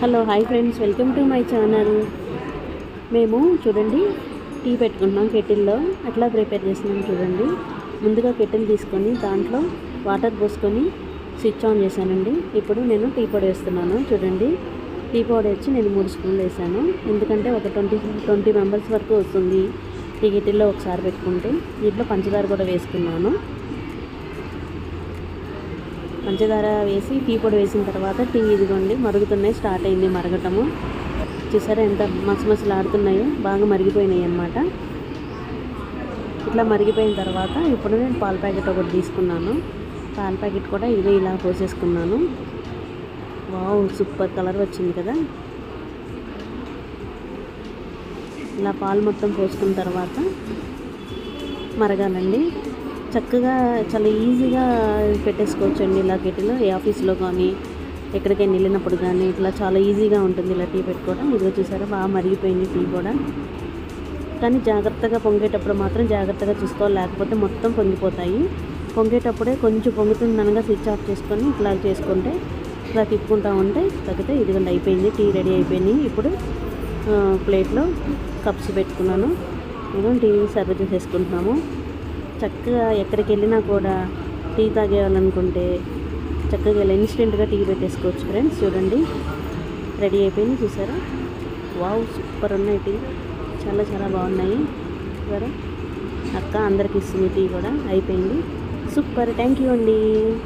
Hello hi friends. Welcome to my channel. మేము చూడండి tea పెట్టుకుంటున్నాం కెటిల్లో. అట్లా ప్రిపేర్ చేస్తున్నాం చూడండి. ముందుగా కెటిల్ తీసుకొని దాంట్లో వాటర్ పోసుకొని స్విచ్ ఆన్ చేశానండి. ఇప్పుడు నేను టీ పొడి వేస్తున్నాను చూడండి. టీ పొడి వచ్చి నేను మూడు స్పూన్లు వేసాను ఎందుకంటే ఒక ట్వంటీ ట్వంటీ మెంబర్స్ వరకు వస్తుంది టీ కెటిల్లో ఒకసారి పెట్టుకుంటే. దీంట్లో పంచదార కూడా వేసుకున్నాను. పంచదార వేసి టీ పొడి వేసిన తర్వాత టీ ఇదిగోండి మరుగుతున్నాయి స్టార్ట్ అయింది మరగటము. చూసారా ఎంత మసమసలాడుతున్నాయో బాగా మరిగిపోయినాయి అన్నమాట. ఇట్లా మరిగిపోయిన తర్వాత ఇప్పుడు నేను పాల ప్యాకెట్ ఒకటి తీసుకున్నాను. పాల ప్యాకెట్ కూడా ఇదే ఇలా పోసేసుకున్నాను. వావ్ సూపర్ కలర్ వచ్చింది కదా. ఇలా పాలు మొత్తం పోసుకున్న తర్వాత మరగాలండి. చక్కగా చాలా ఈజీగా పెట్టేసుకోవచ్చు అండి ఇలా కెటిల్ ఏ ఆఫీస్లో కానీ ఎక్కడికైనా వెళ్ళినప్పుడు కానీ ఇట్లా చాలా ఈజీగా ఉంటుంది ఇలా టీ పెట్టుకోవడం. ఇదిగో చూసారా బాగా మరిగిపోయింది టీ కూడా. కానీ జాగ్రత్తగా పొంగేటప్పుడు మాత్రం జాగ్రత్తగా చూసుకోవాలి. లేకపోతే మొత్తం పొంగిపోతాయి. పొంగేటప్పుడే కొంచెం పొంగుతుందనగా స్విచ్ ఆఫ్ చేసుకొని ఇట్లా చేసుకుంటే ఇట్లా తిప్పుకుంటా ఉంటే తగ్గితే ఇదిగోండి అయిపోయింది. టీ రెడీ అయిపోయింది. ఇప్పుడు ప్లేట్లో కప్స్ పెట్టుకున్నాను. ఇదిగో టీ సర్వ్ చేసేసుకుంటున్నాము. చక్కగా ఎక్కడికి వెళ్ళినా కూడా టీ తాగేయాలనుకుంటే చక్కగా ఇలా ఇన్స్టెంట్గా టీ పెట్టేసుకోవచ్చు ఫ్రెండ్స్. చూడండి. రెడీ అయిపోయింది చూసారా? వావ్ సూపర్ ఉన్నాయి టీ. చాలా చాలా బాగున్నాయి. చూసారా? అక్క అందరికి ఇస్తుంది టీ కూడా. అయిపోయింది. సూపర్. థ్యాంక్ యూ అండి.